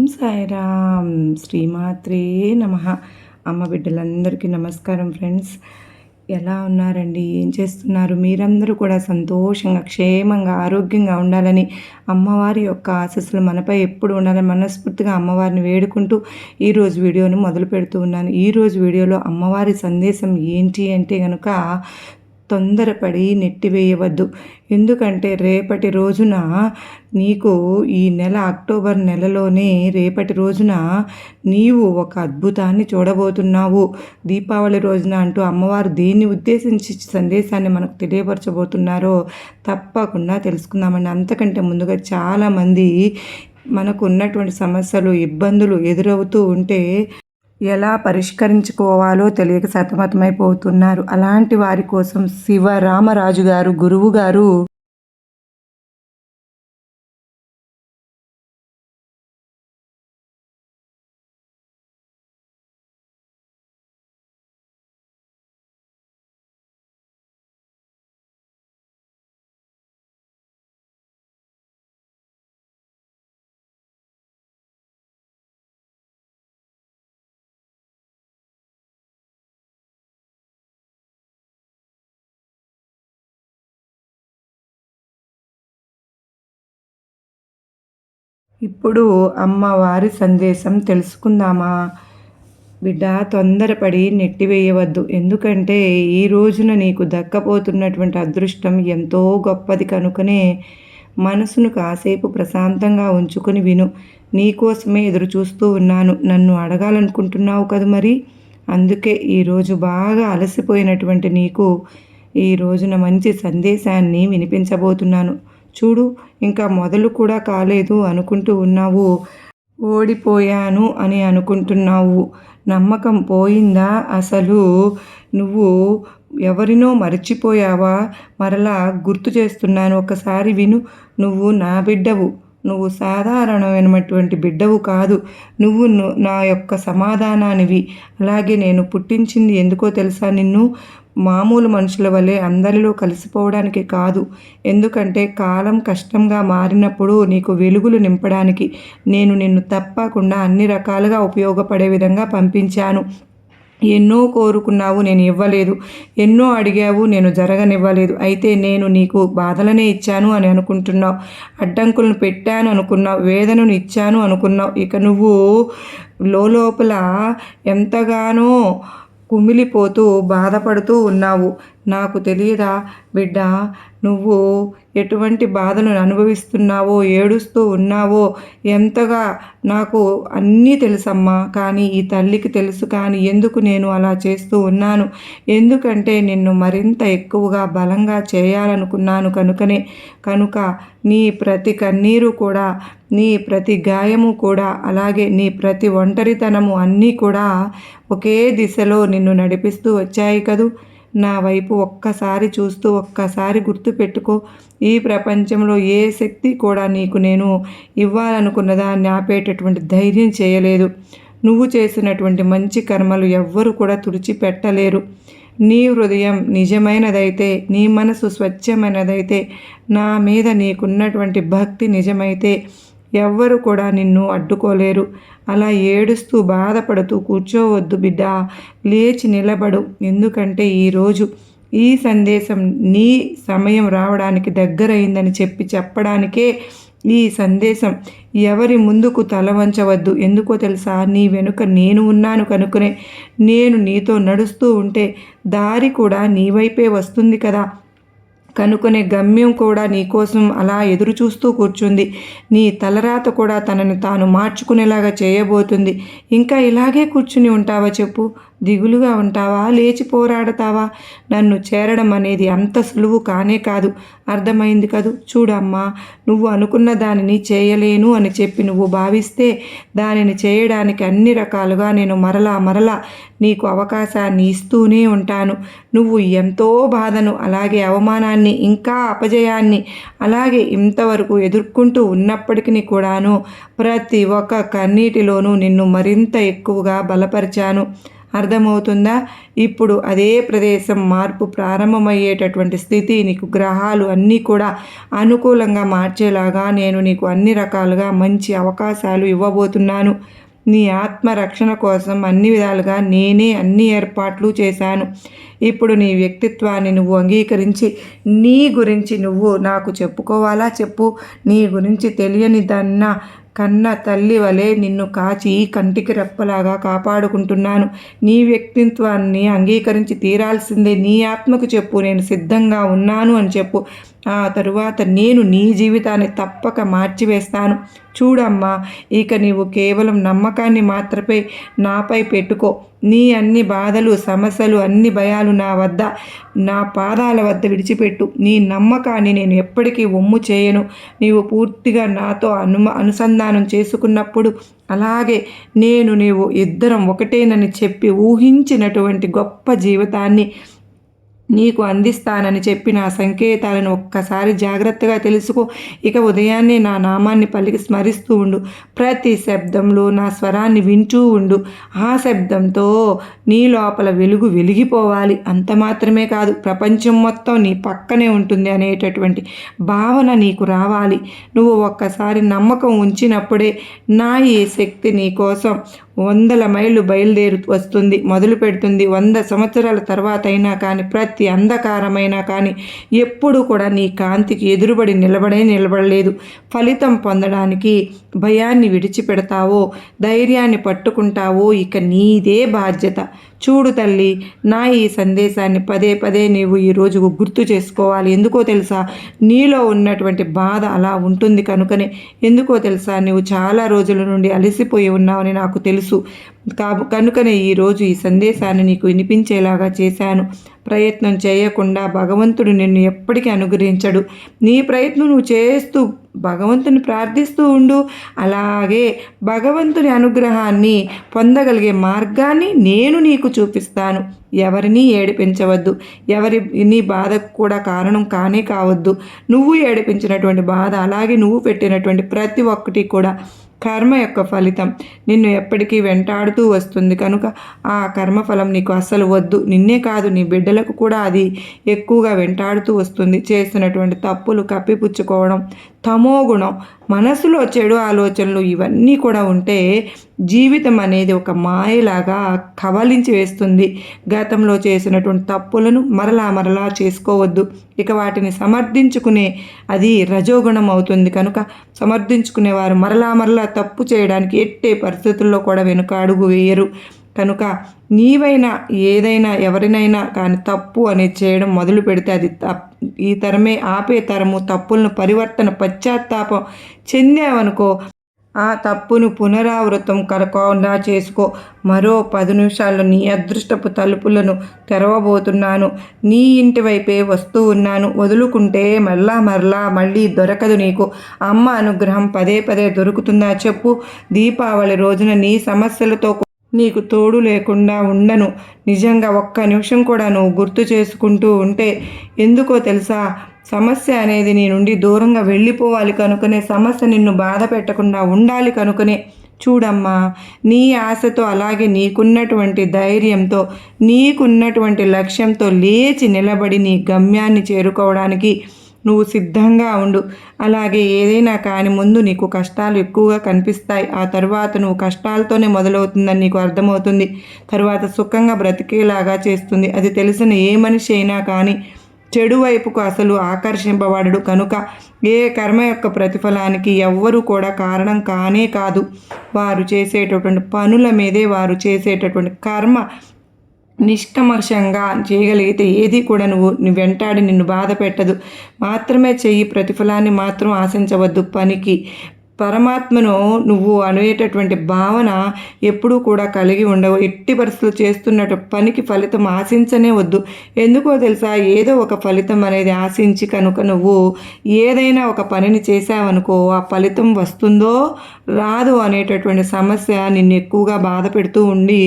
ఓం సాయిరామ్. శ్రీమాత్రే నమ. అమ్మ బిడ్డలందరికీ నమస్కారం ఫ్రెండ్స్. ఎలా ఉన్నారండి? ఏం చేస్తున్నారు? మీరందరూ కూడా సంతోషంగా క్షేమంగా ఆరోగ్యంగా ఉండాలని అమ్మవారి యొక్క ఆశస్సులు మనపై ఎప్పుడు ఉండాలని మనస్ఫూర్తిగా అమ్మవారిని వేడుకుంటూ ఈరోజు వీడియోని మొదలు పెడుతూ ఉన్నాను ఈరోజు వీడియోలో అమ్మవారి సందేశం ఏంటి అంటే కనుక తొందరపడి నెట్టివేయవద్దు. ఎందుకంటే రేపటి రోజున నీకు ఈ నెల అక్టోబర్ నెలలోనే రేపటి రోజున నీవు ఒక అద్భుతాన్ని చూడబోతున్నావు. దీపావళి రోజున అంటూ అమ్మవారు దేన్ని ఉద్దేశించి సందేశాన్ని మనకు తెలియపరచబోతున్నారో తప్పకుండా తెలుసుకుందామండి. అంతకంటే ముందుగా చాలామంది మనకు ఉన్నటువంటి సమస్యలు ఇబ్బందులు ఎదురవుతూ ఉంటే ఎలా పరిష్కరించుకోవాలో తెలియక సతమతమైపోతున్నారు. అలాంటి వారి కోసం శివరామరాజు గారు గురువు గారు ఇప్పుడు అమ్మవారి సందేశం తెలుసుకుందామా? బిడ్డ తొందరపడి నెట్టివేయవద్దు ఎందుకంటే ఈ రోజున నీకు దక్కపోతున్నటువంటి అదృష్టం ఎంతో గొప్పది కనుకనే మనసును కాసేపు ప్రశాంతంగా ఉంచుకొని విను. నీకోసమే ఎదురు చూస్తూ ఉన్నాను. నన్ను అడగాలనుకుంటున్నావు కదా మరి? అందుకే ఈరోజు బాగా అలసిపోయినటువంటి నీకు ఈ రోజున మంచి సందేశాన్ని వినిపించబోతున్నాను. చూడు ఇంకా మొదలు కూడా కాలేదు అనుకుంటూ ఉన్నావు. ఓడిపోయాను అని అనుకుంటున్నావు. నమ్మకం పోయిందా అసలు? నువ్వు ఎవరినో మర్చిపోయావా? మరలా గుర్తు చేస్తున్నాను. ఒకసారి విను. నువ్వు నా బిడ్డవు. నువ్వు సాధారణమైనటువంటి బిడ్డవు కాదు. నువ్వు నా యొక్క సమాధానానివి. అలాగే నేను పుట్టించింది ఎందుకో తెలుసా? నిన్ను మామూలు మనుషుల వలె అందరిలో కలిసిపోవడానికి కాదు. ఎందుకంటే కాలం కష్టంగా మారినప్పుడు నీకు వెలుగులు నింపడానికి నేను నిన్ను తప్పకుండా అన్ని రకాలుగా ఉపయోగపడే విధంగా పంపించాను. ఎన్నో కోరుకున్నావు నేను ఇవ్వలేదు. ఎన్నో అడిగావు నేను జరగనివ్వలేదు. అయితే నేను నీకు బాధలనే ఇచ్చాను అని అనుకుంటున్నావు. అడ్డంకులను పెట్టాను అనుకున్నావు వేదనను ఇచ్చాను అనుకున్నావు. ఇక నువ్వు లోపల ఎంతగానో కుమిలిపోతూ బాధపడుతూ ఉన్నావు. నాకు తెలియదా బిడ్డ? నువ్వు ఎటువంటి బాధను అనుభవిస్తున్నావో ఏడుస్తూ ఉన్నావో? ఎంతగా నాకు అన్నీ తెలుసమ్మా కానీ ఈ తల్లికి తెలుసు కానీ ఎందుకు నేను అలా చేస్తూ ఉన్నాను? ఎందుకంటే నిన్ను మరింత ఎక్కువగా బలంగా చేయాలనుకున్నాను కనుకనే. కనుక నీ ప్రతి కన్నీరు కూడా నీ ప్రతి గాయము కూడా అలాగే నీ ప్రతి ఒంటరితనము అన్నీ కూడా ఒకే దిశలో నిన్ను నడిపిస్తూ వచ్చాయి కదూ? నా వైపు ఒక్కసారి చూస్తూ ఒక్కసారి గుర్తుపెట్టుకో ఈ ప్రపంచంలో ఏ శక్తి కూడా నీకు నేను ఇవ్వాలనుకున్నదా ఆపేటటువంటి ధైర్యం చేయలేదు. నువ్వు చేసినటువంటి మంచి కర్మలు ఎవ్వరు కూడా తుడిచిపెట్టలేరు. నీ హృదయం నిజమైనదైతే నీ మనసు స్వచ్ఛమైనదైతే నా మీద నీకున్నటువంటి భక్తి నిజమైతే ఎవ్వరు కూడా నిన్ను అడ్డుకోలేరు. అలా ఏడుస్తూ బాధపడుతూ కూర్చోవద్దు బిడ్డ. లేచి నిలబడు. ఎందుకంటే ఈరోజు ఈ సందేశం నీ సమయం రావడానికి దగ్గరైందని చెప్పి చెప్పడానికే ఈ సందేశం ఎవరి ముందుకు తల వంచవద్దు. ఎందుకో తెలుసా? నీ వెనుక నేను ఉన్నాను కనుకునే నేను నీతో నడుస్తూ ఉంటే దారి కూడా నీ వైపే వస్తుంది కదా. కనుకొనే గమ్యం కూడా నీకోసం అలా ఎదురు చూస్తూ కూర్చుంది. నీ తలరాత కూడా తనని తాను మార్చుకునేలాగా చేయబోతుంది. ఇంకా ఇలాగే కూర్చుని ఉంటావా చెప్పు. దిగులుగా ఉంటావా? లేచి పోరాడతావా? నన్ను చేరడం అనేది అంత సులువు కానే కాదు. అర్థమైంది కదూ? చూడమ్మా నువ్వు అనుకున్న దానిని చేయలేను అని చెప్పి నువ్వు భావిస్తే దానిని చేయడానికి అన్ని రకాలుగా నేను మరలా మరలా నీకు అవకాశాన్ని ఇస్తూనే ఉంటాను. నువ్వు ఎంతో బాధను అలాగే అవమానాన్ని ఇంకా అపజయాన్ని అలాగే ఇంతవరకు ఎదుర్కొంటూ ఉన్నప్పటికీ కూడాను ప్రతి ఒక్క కన్నీటిలోనూ నిన్ను మరింత ఎక్కువగా బలపరిచాను. అర్థమవుతుందా? ఇప్పుడు అదే ప్రదేశం మార్పు ప్రారంభమయ్యేటటువంటి స్థితి నీకు గ్రహాలు అన్నీ కూడా అనుకూలంగా మార్చేలాగా నేను నీకు అన్ని రకాలుగా మంచి అవకాశాలు ఇవ్వబోతున్నాను. నీ ఆత్మరక్షణ కోసం అన్ని విధాలుగా నేనే అన్ని ఏర్పాట్లు చేశాను. ఇప్పుడు నీ వ్యక్తిత్వాన్ని నువ్వు అంగీకరించి నీ గురించి నువ్వు నాకు చెప్పుకోవాలా? చెప్పు. నీ గురించి తెలియని దన్న కన్న తల్లి వలె నిన్ను కాచి కంటికి రెప్పలాగా కాపాడుకుంటున్నాను. నీ వ్యక్తిత్వాన్ని అంగీకరించి తీరాల్సిందే. నీ ఆత్మకు చెప్పు. నేను సిద్ధంగా ఉన్నాను అని చెప్పు. ఆ తరువాత నేను నీ జీవితాన్ని తప్పక మార్చివేస్తాను. చూడమ్మా ఇక నీవు కేవలం నమ్మకాన్ని మాత్రమే నాపై పెట్టుకో. నీ అన్ని బాధలు సమస్యలు అన్ని భయాలు నా వద్ద నా పాదాల వద్ద విడిచిపెట్టు. నీ నమ్మకాన్ని నేను ఎప్పటికీ ఒమ్ము చేయను. నీవు పూర్తిగా నాతో అను అనుసంధానం చేసుకున్నప్పుడు అలాగే నేను నీవు ఇద్దరం ఒకటేనని చెప్పి ఊహించినటువంటి గొప్ప జీవితాన్ని నీకు అందిస్తానని చెప్పిన సంకేతాలను ఒక్కసారి జాగ్రత్తగా తెలుసుకో. ఇక ఉదయాన్నే నా నామాన్ని పలికి స్మరిస్తూ ఉండు. ప్రతి శబ్దంలో నా స్వరాన్ని వింటూ ఉండు. ఆ శబ్దంతో నీ లోపల వెలుగు వెలిగిపోవాలి. అంత మాత్రమే కాదు ప్రపంచం మొత్తం నీ పక్కనే ఉంటుంది అనేటటువంటి భావన నీకు రావాలి. నువ్వు ఒక్కసారి నమ్మకం ఉంచినప్పుడే నా ఈ శక్తి నీ కోసం వందల మైళ్ళు బయలుదేరు వస్తుంది మొదలు పెడుతుంది వంద సంవత్సరాల తర్వాత అయినా కానీ ప్రతి అంధకారమైనా కానీ ఎప్పుడు కూడా నీ కాంతికి ఎదురుబడి నిలబడే నిలబడలేదు. ఫలితం పొందడానికి భయాన్ని విడిచిపెడతావో ధైర్యాన్ని పట్టుకుంటావో ఇక నీదే బాధ్యత. చూడు తల్లి నా ఈ సందేశాన్ని పదే పదే నీవు ఈరోజు గుర్తు చేసుకోవాలి. ఎందుకో తెలుసా? నీలో ఉన్నటువంటి బాధ అలా ఉంటుంది కనుకనే. ఎందుకో తెలుసా? నువ్వు చాలా రోజుల నుండి అలసిపోయి ఉన్నావని నాకు తెలుసు. కా కనుకనే ఈరోజు ఈ సందేశాన్ని నీకు వినిపించేలాగా చేశాను. ప్రయత్నం చేయకుండా భగవంతుడు నిన్ను ఎప్పటికీ అనుగ్రహించడు. నీ ప్రయత్నం నువ్వు చేస్తూ భగవంతుని ప్రార్థిస్తూ ఉండు. అలాగే భగవంతుని అనుగ్రహాన్ని పొందగలిగే మార్గాన్ని నేను నీకు చూపిస్తాను. ఎవరిని ఏడిపించవద్దు. ఎవరి నీ బాధకు కూడా కారణం కానే కావద్దు. నువ్వు ఏడిపించినటువంటి బాధ అలాగే నువ్వు పెట్టినటువంటి ప్రతి ఒక్కటి కూడా కర్మ యొక్క ఫలితం నిన్ను ఎప్పటికీ వెంటాడుతూ వస్తుంది. కనుక ఆ కర్మఫలం నీకు అస్సలు వద్దు. నిన్నే కాదు నీ బిడ్డలకు కూడా అది ఎక్కువగా వెంటాడుతూ వస్తుంది. చేస్తున్నటువంటి తప్పులు కప్పిపుచ్చుకోవడం తమో గుణం. మనసులో చెడు ఆలోచనలు ఇవన్నీ కూడా ఉంటే జీవితం అనేది ఒక మాయలాగా కవలించి వేస్తుంది. గతంలో చేసినటువంటి తప్పులను మరలా మరలా చేసుకోవద్దు. ఇక వాటిని సమర్థించుకునే అది రజోగుణం అవుతుంది కనుక సమర్థించుకునేవారు మరలా మరలా తప్పు చేయడానికి ఎట్టే పరిస్థితుల్లో కూడా వెనుక అడుగు వేయరు. కనుక నీవైనా ఏదైనా ఎవరినైనా కానీ తప్పు అనేది చేయడం మొదలు పెడితే అది ఈ తరమే ఆపే తరము తప్పులను పరివర్తన పశ్చాత్తాపం చెందావనుకో ఆ తప్పును పునరావృతం కలకుండా చేసుకో. మరో పది నిమిషాల్లో నీ అదృష్టపు తలుపులను తెరవబోతున్నాను. నీ ఇంటి వైపే వస్తూ ఉన్నాను. వదులుకుంటే మరలా మరలా మళ్ళీ దొరకదు నీకు. అమ్మ అనుగ్రహం పదే పదే దొరుకుతుందా చెప్పు. దీపావళి రోజున నీ సమస్యలతో నీకు తోడు లేకుండా ఉండను. నిజంగా ఒక్క నిమిషం కూడా నువ్వు గుర్తు చేసుకుంటూ ఉంటే ఎందుకో తెలుసా? సమస్య అనేది నీ నుండి దూరంగా వెళ్ళిపోవాలి కనుకనే సమస్య నిన్ను బాధ పెట్టకుండా ఉండాలి కనుకనే. చూడమ్మా నీ ఆశతో అలాగే నీకున్నటువంటి ధైర్యంతో నీకున్నటువంటి లక్ష్యంతో లేచి నిలబడి నీ గమ్యాన్ని చేరుకోవడానికి నువ్వు సిద్ధంగా ఉండు. అలాగే ఏదైనా కానీ ముందు నీకు కష్టాలు ఎక్కువగా కనిపిస్తాయి. ఆ తర్వాత నువ్వు కష్టాలతోనే మొదలవుతుందని నీకు అర్థమవుతుంది. తర్వాత సుఖంగా బ్రతికేలాగా చేస్తుంది. అది తెలిసిన ఏ మనిషి అయినా కానీ చెడు వైపుకు అసలు ఆకర్షింపబడడు. కనుక ఏ కర్మ యొక్క ప్రతిఫలానికి ఎవ్వరూ కూడా కారణం కానే కాదు. వారు చేసేటటువంటి పనుల మీదే వారు చేసేటటువంటి కర్మ నిష్కమర్షంగా చేయగలిగితే ఏది కూడా నువ్వు వెంటాడి నిన్ను బాధ పెట్టదు మాత్రమే చెయ్యి ప్రతిఫలాన్ని మాత్రం ఆశించవద్దు. పనికి పరమాత్మను నువ్వు అనేటటువంటి భావన ఎప్పుడూ కూడా కలిగి ఉండవు. ఎట్టి పరిస్థితులు చేస్తున్నట్టు పనికి ఫలితం ఆశించనే వద్దు. ఎందుకో తెలుసా? ఏదో ఒక ఫలితం అనేది ఆశించి కనుక నువ్వు ఏదైనా ఒక పనిని చేసావనుకో ఆ ఫలితం వస్తుందో రాదు అనేటటువంటి సమస్య నిన్ను ఎక్కువగా బాధ పెడుతూ ఉండి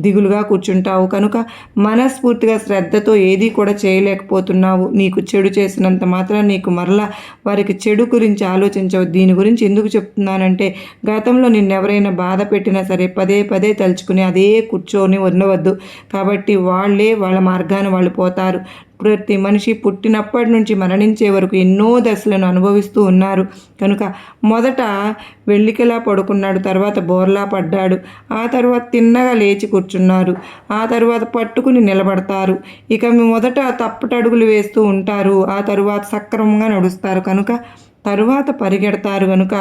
దిగులుగా కూర్చుంటావు. కనుక మనస్ఫూర్తిగా శ్రద్ధతో ఏది కూడా చేయలేకపోతున్నావు. నీకు చెడు చేసినంత మాత్రం నీకు మరలా వారికి చెడు గురించి ఆలోచించవు దీని గురించి ఎందుకు చెప్తున్నానంటే గతంలో నిన్నెవరైనా బాధ పెట్టినా సరే పదే పదే తలుచుకుని అదే కూర్చొని ఉండవద్దు కాబట్టి వాళ్ళే వాళ్ళ మార్గాన వాళ్ళు పోతారు. ప్రతి మనిషి పుట్టినప్పటి నుంచి మరణించే వరకు ఎన్నో దశలను అనుభవిస్తూ ఉన్నారు. కనుక మొదట వెళ్ళికలా పడుకున్నాడు తర్వాత బోర్లా పడ్డాడు. ఆ తర్వాత తిన్నగా లేచి కూర్చున్నారు. ఆ తర్వాత పట్టుకుని నిలబడతారు. ఇక మొదట తప్పటడుగులు వేస్తూ ఉంటారు. ఆ తరువాత సక్రమంగా నడుస్తారు. కనుక తరువాత పరిగెడతారు కనుక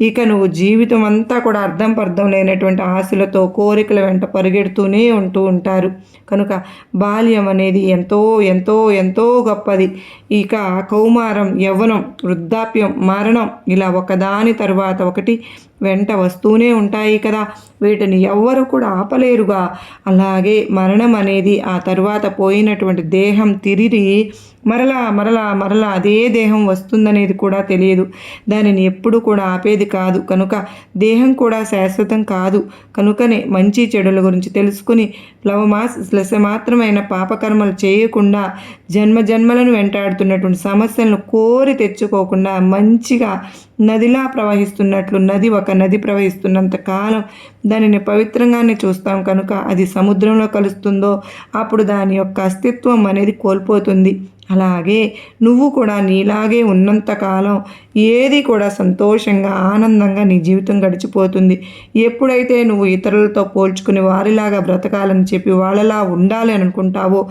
ఇక నువ్వు జీవితం అంతా కూడా అర్థం పర్థం లేనటువంటి ఆశలతో కోరికల వెంట పరిగెడుతూనే ఉంటూ ఉంటారు. కనుక బాల్యం అనేది ఎంతో ఎంతో ఎంతో గొప్పది. ఇక కౌమారం యవ్వనం వృద్ధాప్యం మరణం ఇలా ఒకదాని తర్వాత ఒకటి వెంట వస్తూనే ఉంటాయి కదా. వీటిని ఎవ్వరు కూడా ఆపలేరుగా. అలాగే మరణం అనేది ఆ తర్వాత పోయినటువంటి దేహం తిరిగి మరలా మరలా మరలా అదే దేహం వస్తుందనేది కూడా తెలియదు. దానిని ఎప్పుడు కూడా ఆపేది కాదు. కనుక దేహం కూడా శాశ్వతం కాదు. కనుకనే మంచి చెడుల గురించి తెలుసుకుని ప్లవమాస్ శ్లస మాత్రమైన పాపకర్మలు చేయకుండా జన్మ జన్మలను వెంటాడుతున్నటువంటి సమస్యలను కోరి తెచ్చుకోకుండా మంచిగా నదిలా ప్రవహిస్తున్నట్లు నది ఒక ఒక నది ప్రవహిస్తున్నంత కాలం దానిని పవిత్రంగానే చూస్తాం కనుక అది సముద్రంలో కలుస్తుందో అప్పుడు దాని యొక్క అస్తిత్వం అనేది కోల్పోతుంది. అలాగే నువ్వు కూడా నీలాగే ఉన్నంతకాలం ఏది కూడా సంతోషంగా ఆనందంగా నీ జీవితం గడిచిపోతుంది. ఎప్పుడైతే నువ్వు ఇతరులతో పోల్చుకుని వారిలాగా బ్రతకాలని చెప్పి వాళ్ళలా ఉండాలి అనుకుంటావో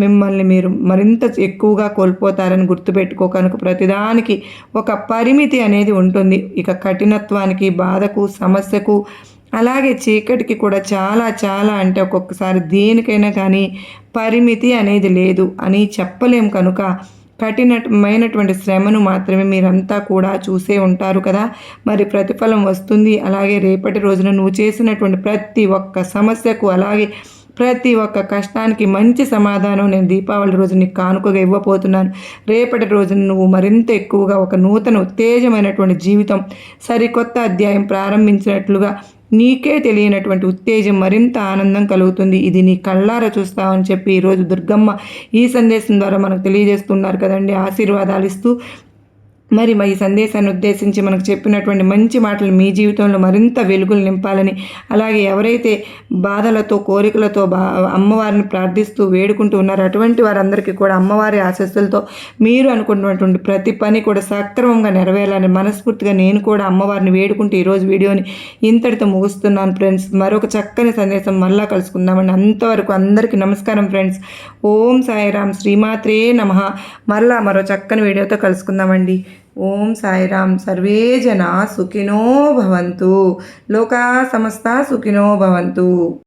మిమ్మల్ని మీరు మరింత ఎక్కువగా కోల్పోతారని గుర్తుపెట్టుకో. కనుక ప్రతిదానికి ఒక పరిమితి అనేది ఉంటుంది. ఇక కఠినత్వానికి బాధకు సమస్యకు అలాగే చీకటికి కూడా చాలా చాలా అంటే ఒక్కొక్కసారి దేనికైనా కానీ పరిమితి అనేది లేదు అని చెప్పలేం కనుక కఠినమైనటువంటి శ్రమను మాత్రమే మీరంతా కూడా చూసే ఉంటారు కదా. మరి ప్రతిఫలం వస్తుంది. అలాగే రేపటి రోజున నువ్వు చేసినటువంటి ప్రతి ఒక్క సమస్యకు అలాగే ప్రతి ఒక్క కష్టానికి మంచి సమాధానం నేను దీపావళి రోజు నీకు కానుకగా ఇవ్వబోతున్నాను. రేపటి రోజున నువ్వు మరింత ఎక్కువగా ఒక నూతన ఉత్తేజమైనటువంటి జీవితం సరికొత్త అధ్యాయం ప్రారంభించినట్లుగా నీకే తెలియనటువంటి ఉత్తేజం మరింత ఆనందం కలుగుతుంది. ఇది నీ కళ్ళారా చూస్తావని చెప్పి ఈరోజు దుర్గమ్మ ఈ సందేశం ద్వారా మనకు తెలియజేస్తున్నారు కదండి. ఆశీర్వాదాలు ఇస్తూ మరి మా ఈ సందేశాన్ని ఉద్దేశించి మనకు చెప్పినటువంటి మంచి మాటలు మీ జీవితంలో మరింత వెలుగులు నింపాలని అలాగే ఎవరైతే బాధలతో కోరికలతో బా అమ్మవారిని ప్రార్థిస్తూ వేడుకుంటూ ఉన్నారో అటువంటి వారందరికీ కూడా అమ్మవారి ఆశస్సులతో మీరు అనుకున్నటువంటి ప్రతి పని కూడా సక్రమంగా నెరవేరాలని మనస్ఫూర్తిగా నేను కూడా అమ్మవారిని వేడుకుంటూ ఈరోజు వీడియోని ఇంతటితో ముగుస్తున్నాను ఫ్రెండ్స్. మరొక చక్కని సందేశం మళ్ళా కలుసుకుందామండి. అంతవరకు అందరికీ నమస్కారం ఫ్రెండ్స్. ఓం సాయిరామ్ శ్రీమాత్రే నమ. మరలా మరో చక్కని వీడియోతో కలుసుకుందామండి. ఓం సాయిరామ్ సర్వే జన సుఖినో భవంతు. లోకా సమస్త సుఖినో భవంతు.